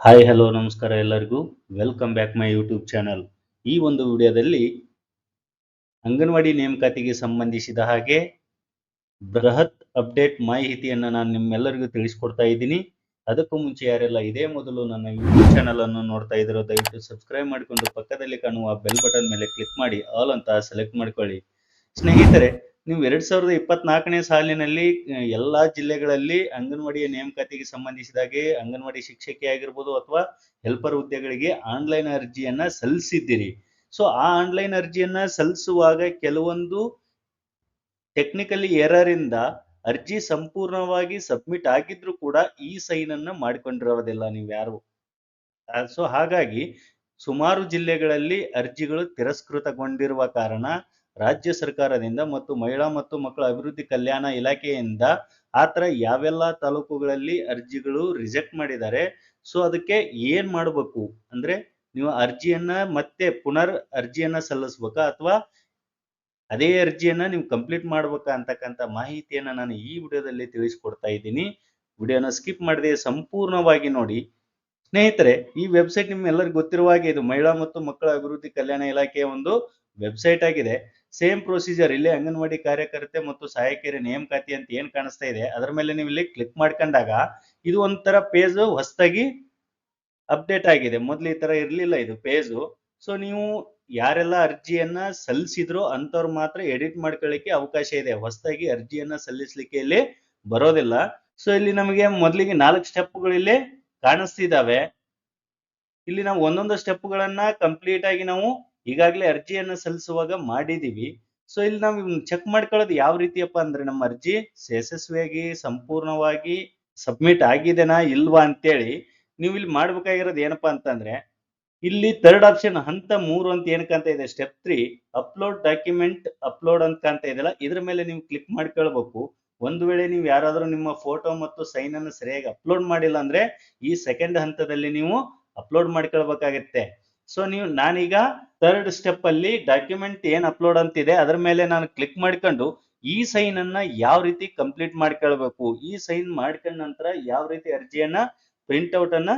Hi hello ನಮಸ್ಕಾರ ಎಲ್ಲರಿಗೂ. Welcome back my YouTube channel ಈ ಒಂದು ವಿಡಿಯೋದಲ್ಲಿ ಅಂಗನವಾಡಿ ನೇಮಕಾತಿಗೆ ಸಂಬಂಧಿಸಿದ ಹಾಗೆ ಬೃಹತ್ ಅಪ್ಡೇಟ್ ಮಾಹಿತಿಯನ್ನು ನಾನು ನಿಮ್ಮೆಲ್ಲರಿಗೂ ತಿಳಿಸ್ಕೊಡ್ತಾ ಇದ್ದೀನಿ. ಅದಕ್ಕೂ ಮುಂಚೆ ಯಾರೆಲ್ಲ ಇದೇ ಮೊದಲು ನನ್ನ ಯೂಟ್ಯೂಬ್ ಚಾನಲ್ ಅನ್ನು ನೋಡ್ತಾ ಇದ್ರೋ, ದಯವಿಟ್ಟು ಸಬ್ಸ್ಕ್ರೈಬ್ ಮಾಡಿಕೊಂಡು ಪಕ್ಕದಲ್ಲಿ ಕಾಣುವ ಬೆಲ್ ಬಟನ್ ಮೇಲೆ ಕ್ಲಿಕ್ ಮಾಡಿ ಆಲ್ ಅಂತ ಸೆಲೆಕ್ಟ್ ಮಾಡ್ಕೊಳ್ಳಿ. ಸ್ನೇಹಿತರೆ ನೀವು ಎರಡ್ ಸಾವಿರದ ಇಪ್ಪತ್ನಾಲ್ಕನೇ ಸಾಲಿನಲ್ಲಿ ಎಲ್ಲಾ ಜಿಲ್ಲೆಗಳಲ್ಲಿ ಅಂಗನವಾಡಿಯ ನೇಮಕಾತಿಗೆ ಸಂಬಂಧಿಸಿದಾಗೆ ಅಂಗನವಾಡಿ ಶಿಕ್ಷಕಿ ಆಗಿರ್ಬೋದು ಅಥವಾ ಹೆಲ್ಪರ್ ಹುದ್ದೆಗಳಿಗೆ ಆನ್ಲೈನ್ ಅರ್ಜಿಯನ್ನ ಸಲ್ಲಿಸಿದ್ದೀರಿ. ಸೊ, ಆ ಆನ್ಲೈನ್ ಅರ್ಜಿಯನ್ನ ಸಲ್ಲಿಸುವಾಗ ಕೆಲವೊಂದು ಟೆಕ್ನಿಕಲಿ ಎರರ್ ಇಂದ ಅರ್ಜಿ ಸಂಪೂರ್ಣವಾಗಿ ಸಬ್ಮಿಟ್ ಆಗಿದ್ರು ಕೂಡ ಈ ಸೈನ್ ಅನ್ನ ಮಾಡಿಕೊಂಡಿರೋದಿಲ್ಲ ನೀವು ಯಾರು. ಸೊ, ಹಾಗಾಗಿ ಸುಮಾರು ಜಿಲ್ಲೆಗಳಲ್ಲಿ ಅರ್ಜಿಗಳು ತಿರಸ್ಕೃತಗೊಂಡಿರುವ ಕಾರಣ ರಾಜ್ಯ ಸರ್ಕಾರದಿಂದ ಮತ್ತು ಮಹಿಳಾ ಮತ್ತು ಮಕ್ಕಳ ಅಭಿವೃದ್ಧಿ ಕಲ್ಯಾಣ ಇಲಾಖೆಯಿಂದ ಆ ಥರ ಯಾವೆಲ್ಲ ತಾಲೂಕುಗಳಲ್ಲಿ ಅರ್ಜಿಗಳು ರಿಜೆಕ್ಟ್ ಮಾಡಿದ್ದಾರೆ. ಸೊ, ಅದಕ್ಕೆ ಏನ್ ಮಾಡಬೇಕು? ಅಂದ್ರೆ ನೀವು ಅರ್ಜಿಯನ್ನ ಮತ್ತೆ ಪುನರ್ ಅರ್ಜಿಯನ್ನ ಸಲ್ಲಿಸ್ಬೇಕಾ? ಅಥವಾ ಅದೇ ಅರ್ಜಿಯನ್ನ ನೀವು ಕಂಪ್ಲೀಟ್ ಮಾಡ್ಬೇಕಾ ಅಂತಕ್ಕಂಥ ಮಾಹಿತಿಯನ್ನ ನಾನು ಈ ವಿಡಿಯೋದಲ್ಲಿ ತಿಳಿಸ್ಕೊಡ್ತಾ ಇದ್ದೀನಿ. ವಿಡಿಯೋನ ಸ್ಕಿಪ್ ಮಾಡದೆ ಸಂಪೂರ್ಣವಾಗಿ ನೋಡಿ. ಸ್ನೇಹಿತರೆ, ಈ ವೆಬ್ಸೈಟ್ ನಿಮ್ಮೆಲ್ಲರಿಗೂ ಗೊತ್ತಿರುವ ಹಾಗೆ ಇದು ಮಹಿಳಾ ಮತ್ತು ಮಕ್ಕಳ ಅಭಿವೃದ್ಧಿ ಕಲ್ಯಾಣ ಇಲಾಖೆಯ ಒಂದು ವೆಬ್ಸೈಟ್ ಆಗಿದೆ. ಸೇಮ್ ಪ್ರೊಸೀಜರ್ ಇಲ್ಲಿ ಅಂಗನವಾಡಿ ಕಾರ್ಯಕರ್ತೆ ಮತ್ತು ಸಹಾಯಕಿಯರ ನೇಮಕಾತಿ ಅಂತ ಏನ್ ಕಾಣಿಸ್ತಾ ಇದೆ, ಅದರ ಮೇಲೆ ನೀವು ಇಲ್ಲಿ ಕ್ಲಿಕ್ ಮಾಡ್ಕೊಂಡಾಗ ಇದು ಒಂಥರ ಪೇಜ್ ಹೊಸದಾಗಿ ಅಪ್ಡೇಟ್ ಆಗಿದೆ. ಮೊದ್ಲು ಈ ತರ ಇರ್ಲಿಲ್ಲ ಇದು ಪೇಜು ಸೊ ನೀವು ಯಾರೆಲ್ಲ ಅರ್ಜಿಯನ್ನ ಸಲ್ಲಿಸಿದ್ರು ಅಂತವ್ರು ಮಾತ್ರ ಎಡಿಟ್ ಮಾಡ್ಕೊಳ್ಳಿಕ್ಕೆ ಅವಕಾಶ ಇದೆ. ಹೊಸದಾಗಿ ಅರ್ಜಿಯನ್ನ ಸಲ್ಲಿಸ್ಲಿಕ್ಕೆ ಇಲ್ಲಿ ಬರೋದಿಲ್ಲ. ಸೊ ಇಲ್ಲಿ ನಮಗೆ ಮೊದಲಿಗೆ ನಾಲ್ಕು ಸ್ಟೆಪ್ಗಳು ಇಲ್ಲಿ ಕಾಣಿಸ್ತಿದ್ದಾವೆ ಇಲ್ಲಿ ನಾವು ಒಂದೊಂದು ಸ್ಟೆಪ್ಗಳನ್ನ ಕಂಪ್ಲೀಟ್ ಆಗಿ ನಾವು ಈಗಾಗಲೇ ಅರ್ಜಿಯನ್ನು ಸಲ್ಲಿಸುವಾಗ ಮಾಡಿದೀವಿ. ಸೊ ಇಲ್ಲಿ ನಾವು ಚೆಕ್ ಮಾಡ್ಕೊಳ್ಳೋದು ಯಾವ ರೀತಿಯಪ್ಪ ಅಂದ್ರೆ ನಮ್ಮ ಅರ್ಜಿ ಯಶಸ್ವಿಯಾಗಿ, ಸಂಪೂರ್ಣವಾಗಿ ಸಬ್ಮಿಟ್ ಆಗಿದೆನಾ ಇಲ್ವಾ ಅಂತೇಳಿ ನೀವು ಇಲ್ಲಿ ಮಾಡ್ಬೇಕಾಗಿರೋದು ಏನಪ್ಪಾ ಅಂತಂದ್ರೆ ಇಲ್ಲಿ ಥರ್ಡ್ ಆಪ್ಷನ್ ಹಂತ ಮೂರು ಅಂತ ಏನ್ ಕಾಣ್ತಾ ಇದೆ? Step three upload document upload ಅಂತ ಕಾಣ್ತಾ ಇದೆಯಲ್ಲ, ಇದ್ರ ಮೇಲೆ ನೀವು ಕ್ಲಿಕ್ ಮಾಡ್ಕೊಳ್ಬೇಕು. ಒಂದು ವೇಳೆ ನೀವು ಯಾರಾದರೂ ನಿಮ್ಮ ಫೋಟೋ ಮತ್ತು ಸೈನ್ ಅನ್ನು ಸರಿಯಾಗಿ ಅಪ್ಲೋಡ್ ಮಾಡಿಲ್ಲ ಅಂದ್ರೆ ಈ ಸೆಕೆಂಡ್ ಹಂತದಲ್ಲಿ ನೀವು ಅಪ್ಲೋಡ್ ಮಾಡ್ಕೊಳ್ಬೇಕಾಗತ್ತೆ. ಸೊ ನೀವು ನಾನೀಗ ಥರ್ಡ್ ಸ್ಟೆಪ್ ಅಲ್ಲಿ ಡಾಕ್ಯುಮೆಂಟ್ ಏನ್ ಅಪ್ಲೋಡ್ ಅಂತಿದೆ, ಅದರ ಮೇಲೆ ನಾನು ಕ್ಲಿಕ್ ಮಾಡ್ಕೊಂಡು ಈ ಸೈನ್ ಅನ್ನ ಯಾವ ರೀತಿ ಕಂಪ್ಲೀಟ್ ಮಾಡ್ಕೊಳ್ಬೇಕು, ಈ ಸೈನ್ ಮಾಡ್ಕೊಂಡ ನಂತರ ಯಾವ ರೀತಿ ಅರ್ಜಿಯನ್ನ ಪ್ರಿಂಟ್ ಔಟ್ ಅನ್ನ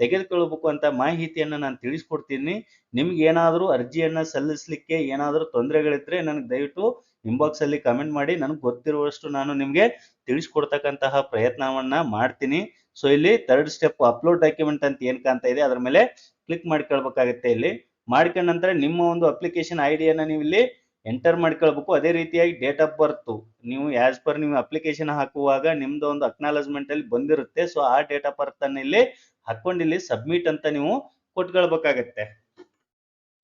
ತೆಗೆದುಕೊಳ್ಬೇಕು ಅಂತ ಮಾಹಿತಿಯನ್ನ ನಾನು ತಿಳಿಸ್ಕೊಡ್ತೀನಿ. ನಿಮ್ಗೆ ಏನಾದರೂ ಅರ್ಜಿಯನ್ನ ಸಲ್ಲಿಸಲಿಕ್ಕೆ ಏನಾದರೂ ತೊಂದರೆಗಳಿದ್ರೆ ನನಗೆ ದಯವಿಟ್ಟು ಇನ್ಬಾಕ್ಸ್ ಅಲ್ಲಿ ಕಮೆಂಟ್ ಮಾಡಿ, ನನಗೆ ಗೊತ್ತಿರುವಷ್ಟು ನಾನು ನಿಮ್ಗೆ ತಿಳಿಸ್ಕೊಡ್ತಕ್ಕಂತಹ ಪ್ರಯತ್ನವನ್ನ ಮಾಡ್ತೀನಿ. ಸೊ ಇಲ್ಲಿ ಥರ್ಡ್ ಸ್ಟೆಪ್ ಅಪ್ಲೋಡ್ ಡಾಕ್ಯುಮೆಂಟ್ ಅಂತ ಏನ್ ಕಾಣ್ತಾ ಇದೆ, ಅದ್ರ ಮೇಲೆ ಕ್ಲಿಕ್ ಮಾಡ್ಕೊಳ್ಬೇಕಾಗತ್ತೆ ಇಲ್ಲಿ. ಮಾಡ್ಕೊಂಡ ನಂತರ ನಿಮ್ಮ ಒಂದು ಅಪ್ಲಿಕೇಶನ್ ಐ ಡಿಯನ್ನು ನೀವು ಇಲ್ಲಿ ಎಂಟರ್ ಮಾಡ್ಕೊಳ್ಬೇಕು. ಅದೇ ರೀತಿಯಾಗಿ ಡೇಟ್ ಆಫ್ ಬರ್ತ್ ನೀವು ಆಸ್ ಪರ್ ನೀವು ಅಪ್ಲಿಕೇಶನ್ ಹಾಕುವಾಗ ನಿಮ್ದು ಒಂದು ಅಕ್ನಾಲಜ್ಮೆಂಟ್ ಅಲ್ಲಿ ಬಂದಿರುತ್ತೆ. ಸೊ ಆ ಡೇಟ್ ಆಫ್ ಬರ್ತ್ ಅನ್ನ ಇಲ್ಲಿ ಹಾಕೊಂಡು ಇಲ್ಲಿ ಸಬ್ಮಿಟ್ ಅಂತ ನೀವು ಕೊಟ್ಕೊಳ್ಬೇಕಾಗತ್ತೆ.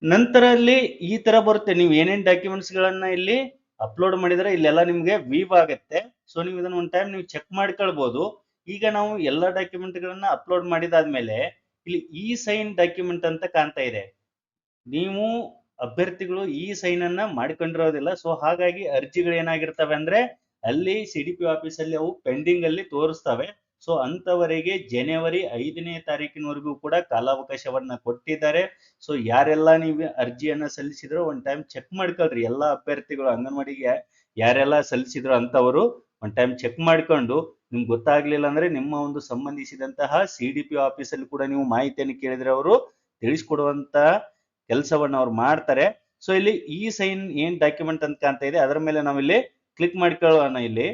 ನಂತರ ಅಲ್ಲಿ ಈ ತರ ಬರುತ್ತೆ. ನೀವು ಏನೇನ್ ಡಾಕ್ಯುಮೆಂಟ್ಸ್ ಗಳನ್ನ ಇಲ್ಲಿ ಅಪ್ಲೋಡ್ ಮಾಡಿದ್ರೆ ಇಲ್ಲೆಲ್ಲ ನಿಮ್ಗೆ ವೀವ್ ಆಗತ್ತೆ. ಸೊ ನೀವು ಇದನ್ನ ಒಂದ್ ಟೈಮ್ ನೀವು ಚೆಕ್ ಮಾಡ್ಕೊಳ್ಬಹುದು ಈಗ ನಾವು ಎಲ್ಲ ಡಾಕ್ಯುಮೆಂಟ್ ಗಳನ್ನ ಅಪ್ಲೋಡ್ ಮಾಡಿದಾದ್ಮೇಲೆ ಇಲ್ಲಿ ಇ ಸೈನ್ ಡಾಕ್ಯುಮೆಂಟ್ ಅಂತ ಕಾಣ್ತಾ ಇದೆ. ನೀವು ಅಭ್ಯರ್ಥಿಗಳು ಈ ಸೈನ್ ಅನ್ನ ಮಾಡ್ಕೊಂಡಿರೋದಿಲ್ಲ. ಸೊ ಹಾಗಾಗಿ ಅರ್ಜಿಗಳು ಏನಾಗಿರ್ತವೆ ಅಂದ್ರೆ, ಅಲ್ಲಿ ಸಿ ಡಿ ಪಿ ಆಫೀಸ್ ಅಲ್ಲಿ ಅವು ಪೆಂಡಿಂಗ್ ಅಲ್ಲಿ ತೋರಿಸ್ತವೆ. ಸೊ ಅಂತವರೆಗೆ ಜನವರಿ ಐದನೇ ತಾರೀಕಿನವರೆಗೂ ಕೂಡ ಕಾಲಾವಕಾಶವನ್ನ ಕೊಟ್ಟಿದ್ದಾರೆ. ಸೊ ಯಾರೆಲ್ಲ ನೀವು ಅರ್ಜಿಯನ್ನ ಸಲ್ಲಿಸಿದ್ರು ಒಂದ್ ಟೈಮ್ ಚೆಕ್ ಮಾಡ್ಕೊಳ್ರಿ. ಎಲ್ಲಾ ಅಭ್ಯರ್ಥಿಗಳು ಅಂಗನವಾಡಿಗೆ ಯಾರೆಲ್ಲ ಸಲ್ಲಿಸಿದ್ರು ಅಂತವರು ಒಂದ್ ಟೈಮ್ ಚೆಕ್ ಮಾಡ್ಕೊಂಡು ನಿಮ್ಗೆ ಗೊತ್ತಾಗ್ಲಿಲ್ಲ ಅಂದ್ರೆ ನಿಮ್ಮ ಒಂದು ಸಂಬಂಧಿಸಿದಂತಹ ಸಿ ಡಿ ಪಿ ಆಫೀಸ್ ಅಲ್ಲಿ ಕೂಡ ನೀವು ಮಾಹಿತಿಯನ್ನು ಕೇಳಿದ್ರೆ ಅವರು ತಿಳಿಸ್ಕೊಡುವಂತ ಕೆಲಸವನ್ನು ಅವ್ರು ಮಾಡ್ತಾರೆ. ಸೊ ಇಲ್ಲಿ ಈ ಸೈನ್ ಏನ್ ಡಾಕ್ಯುಮೆಂಟ್ ಅಂತ ಕಾಣ್ತಾ ಇದೆ, ಅದರ ಮೇಲೆ ನಾವಿಲ್ಲಿ ಕ್ಲಿಕ್ ಮಾಡ್ಕೊಳ್ಳೋಣ ಇಲ್ಲಿ.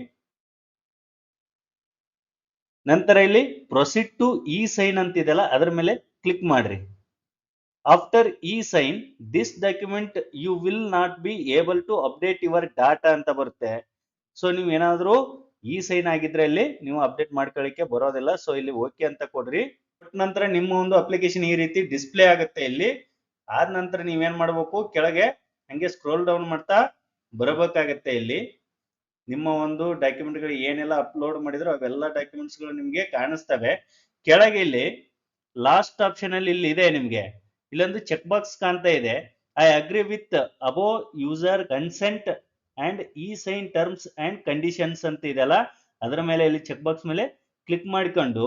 ನಂತರ ಇಲ್ಲಿ ಪ್ರೊಸೀಡ್ ಟು ಇ ಸೈನ್ ಅಂತಿದೆಯಲ್ಲ ಅದರ ಮೇಲೆ ಕ್ಲಿಕ್ ಮಾಡ್ರಿ. After e sign this document you will not be able to update your data ಅಂತ ಬರುತ್ತೆ. ಸೊ ನೀವು ಏನಾದರೂ ಈ ಸೈನ್ ಆಗಿದ್ರೆ ಇಲ್ಲಿ ನೀವು ಅಪ್ಡೇಟ್ ಮಾಡ್ಕೊಳ್ಳಿಕ್ಕೆ ಬರೋದಿಲ್ಲ. ಸೊ ಇಲ್ಲಿ ಓಕೆ ಅಂತ ಕೊಡ್ರಿ. ನಂತರ ನಿಮ್ಮ ಒಂದು ಅಪ್ಲಿಕೇಶನ್ ಈ ರೀತಿ ಡಿಸ್ಪ್ಲೇ ಆಗುತ್ತೆ ಇಲ್ಲಿ. ಆದ ನಂತರ ನೀವೇನ್ ಮಾಡ್ಬೇಕು? ಕೆಳಗೆ ಹಂಗೆ ಸ್ಕ್ರೋಲ್ ಡೌನ್ ಮಾಡ್ತಾ ಬರಬೇಕಾಗತ್ತೆ ಇಲ್ಲಿ. ನಿಮ್ಮ ಒಂದು ಡಾಕ್ಯುಮೆಂಟ್ಗಳು ಏನೆಲ್ಲ ಅಪ್ಲೋಡ್ ಮಾಡಿದ್ರು ಅವೆಲ್ಲ ಡಾಕ್ಯುಮೆಂಟ್ಸ್ಗಳು ನಿಮ್ಗೆ ಕಾಣಿಸ್ತವೆ. ಕೆಳಗೆ ಇಲ್ಲಿ ಲಾಸ್ಟ್ ಆಪ್ಷನ್ ಅಲ್ಲಿ ಇಲ್ಲಿ ಇದೆ ನಿಮ್ಗೆ. ಇಲ್ಲೊಂದು ಚೆಕ್ ಬಾಕ್ಸ್ ಕಾಣ್ತಾ ಇದೆ. I agree with above user consent and e sign terms and conditions ಅಂತ ಇದೆಲ್ಲ ಅದರ ಮೇಲೆ ಇಲ್ಲಿ ಚೆಕ್ ಬಾಕ್ಸ್ ಮೇಲೆ ಕ್ಲಿಕ್ ಮಾಡಿಕೊಂಡು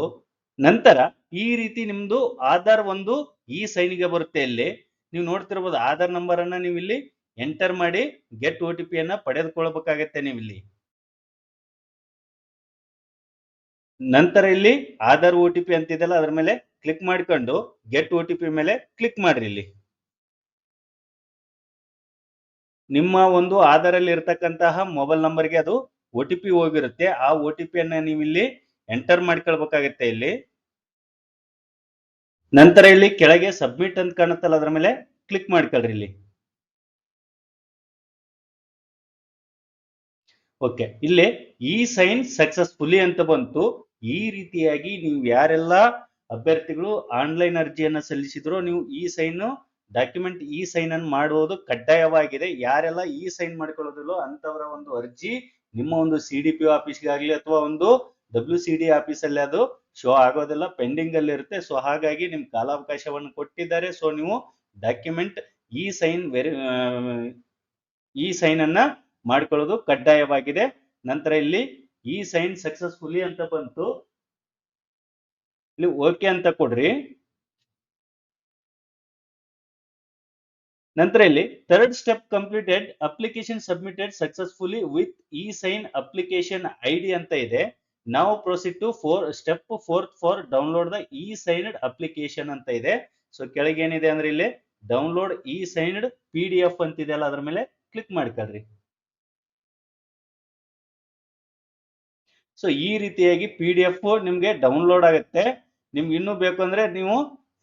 ನಂತರ ಈ ರೀತಿ ನಿಮ್ದು ಆಧಾರ್ ಒಂದು ಈ ಸೈನ್ಗೆ ಬರುತ್ತೆ ಇಲ್ಲಿ. ನೀವು ನೋಡ್ತಿರ್ಬೋದು ಆಧಾರ್ ನಂಬರ್ ಅನ್ನ ನೀವು ಇಲ್ಲಿ ಎಂಟರ್ ಮಾಡಿ ಗೆಟ್ ಒ ಟಿ ಪಿ ಅನ್ನ ಪಡೆದುಕೊಳ್ಬೇಕಾಗತ್ತೆ ನೀವು ಇಲ್ಲಿ. ನಂತರ ಇಲ್ಲಿ ಆಧಾರ್ ಒ ಟಿ ಪಿ ಅಂತಿದೆಯಲ್ಲ ಅದ್ರ ಮೇಲೆ ಕ್ಲಿಕ್ ಮಾಡಿಕೊಂಡು ಗೆಟ್ ಒ ಟಿ ಪಿ ಮೇಲೆ ಕ್ಲಿಕ್ ಮಾಡ್ರಿ ಇಲ್ಲಿ. ನಿಮ್ಮ ಒಂದು ಆಧಾರಲ್ಲಿ ಇರತಕ್ಕಂತಹ ಮೊಬೈಲ್ ನಂಬರ್ಗೆ ಅದು ಒ ಟಿ ಪಿ ಹೋಗಿರುತ್ತೆ. ಆ ಒ ಟಿ ಪಿಯನ್ನ ನೀವು ಇಲ್ಲಿ ಎಂಟರ್ ಮಾಡ್ಕೊಳ್ಬೇಕಾಗತ್ತೆ ಇಲ್ಲಿ. ನಂತರ ಇಲ್ಲಿ ಕೆಳಗೆ ಸಬ್ಮಿಟ್ ಅಂತ ಕಾಣುತ್ತಲ್ಲ, ಅದರ ಮೇಲೆ ಕ್ಲಿಕ್ ಮಾಡ್ಕೊಳ್ರಿ ಇಲ್ಲಿ. ಓಕೆ ಇಲ್ಲಿ ಈ ಸೈನ್ ಸಕ್ಸಸ್ಫುಲಿ ಅಂತ ಬಂತು. ಈ ರೀತಿಯಾಗಿ ನೀವು ಯಾರೆಲ್ಲ ಅಭ್ಯರ್ಥಿಗಳು ಆನ್ಲೈನ್ ಅರ್ಜಿಯನ್ನ ಸಲ್ಲಿಸಿದ್ರು, ನೀವು ಈ ಸೈನ್ ಡಾಕ್ಯುಮೆಂಟ್ ಇ ಸೈನ್ ಅನ್ನು ಮಾಡುವುದು ಕಡ್ಡಾಯವಾಗಿದೆ. ಯಾರೆಲ್ಲ ಇ ಸೈನ್ ಮಾಡ್ಕೊಳ್ಳೋದಿಲ್ಲೋ ಅಂತವರ ಒಂದು ಅರ್ಜಿ ನಿಮ್ಮ ಒಂದು ಸಿ ಡಿ ಪಿ ಆಫೀಸ್ಗಾಗ್ಲಿ ಅಥವಾ ಒಂದು ಡಬ್ಲ್ಯೂ ಸಿ ಡಿ ಆಫೀಸಲ್ಲಿ ಅದು ಶೋ ಆಗೋದಿಲ್ಲ ಪೆಂಡಿಂಗ್ ಅಲ್ಲಿ ಇರುತ್ತೆ. ಸೊ ಹಾಗಾಗಿ ನಿಮ್ ಕಾಲಾವಕಾಶವನ್ನು ಕೊಟ್ಟಿದ್ದಾರೆ. ಸೊ ನೀವು document e sign very e sign ಅನ್ನ ಮಾಡ್ಕೊಳ್ಳೋದು ಕಡ್ಡಾಯವಾಗಿದೆ. ನಂತರ ಇಲ್ಲಿ ಇ ಸೈನ್ ಸಕ್ಸಸ್ಫುಲಿ ಅಂತ ಬಂತು. ಇಲ್ಲಿ ಓಕೆ ಅಂತ ಕೊಡ್ರಿ. ನಂತರ ಇಲ್ಲಿ third step completed application submitted successfully with e sign application I D ಅಂತ ಇದೆ. ನಾವು proceed to four step fourth for download the e signed application ಅಂತ ಇದೆ. ಸೊ ಕೆಳಗೆ ಏನಿದೆ ಅಂದ್ರೆ ಇಲ್ಲಿ download e signed P D F ಅಂತ ಇದೆಯಲ್ಲ ಅದ್ರ ಮೇಲೆ ಕ್ಲಿಕ್ ಮಾಡ್ಕೊಳ್ರಿ. ಸೊ ಈ ರೀತಿಯಾಗಿ ಪಿ ಡಿ ಎಫ್ ನಿಮ್ಗೆ ಡೌನ್ಲೋಡ್ ಆಗುತ್ತೆ. ನಿಮ್ಗೆ ಇನ್ನೂ ಬೇಕು ಅಂದ್ರೆ ನೀವು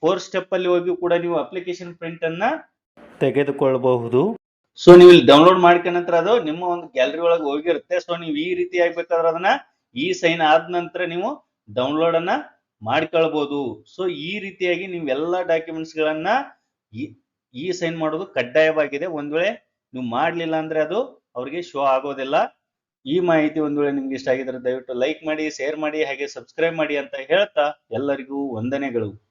ಫೋರ್ ಸ್ಟೆಪ್ ಅಲ್ಲಿ ಹೋಗಿ ಕೂಡ ನೀವು ಅಪ್ಲಿಕೇಶನ್ ಪ್ರಿಂಟ್ ಅನ್ನ ತೆಗೆದುಕೊಳ್ಳಬಹುದು. ಸೊ ನೀವು ಇಲ್ಲಿ ಡೌನ್ಲೋಡ್ ಮಾಡ್ಕೊಂಡ ನಂತರ ಅದು ನಿಮ್ಮ ಒಂದು ಗ್ಯಾಲರಿ ಒಳಗೆ ಹೋಗಿರುತ್ತೆ. ಸೊ ನೀವು ಈ ರೀತಿ ಆಗ್ಬೇಕಾದ್ರೆ ಅದನ್ನ ಈ ಸೈನ್ ಆದ ನಂತರ ನೀವು ಡೌನ್ಲೋಡ್ ಅನ್ನ ಮಾಡ್ಕೊಳ್ಬಹುದು ಸೊ ಈ ರೀತಿಯಾಗಿ ನೀವು ಎಲ್ಲ ಡಾಕ್ಯುಮೆಂಟ್ಸ್ ಗಳನ್ನ ಈ- ಸೈನ್ ಮಾಡೋದು ಕಡ್ಡಾಯವಾಗಿದೆ. ಒಂದ್ ವೇಳೆ ನೀವು ಮಾಡ್ಲಿಲ್ಲ ಅಂದ್ರೆ ಅದು ಅವ್ರಿಗೆ ಶೋ ಆಗೋದಿಲ್ಲ. ಈ ಮಾಹಿತಿ ಒಂದ್ ವೇಳೆ ನಿಮ್ಗೆ ಇಷ್ಟ ಆಗಿದ್ರೆ ದಯವಿಟ್ಟು ಲೈಕ್ ಮಾಡಿ ಶೇರ್ ಮಾಡಿ, ಹಾಗೆ ಸಬ್ಸ್ಕ್ರೈಬ್ ಮಾಡಿ ಅಂತ ಹೇಳ್ತಾ ಎಲ್ಲರಿಗೂ ವಂದನೆಗಳು.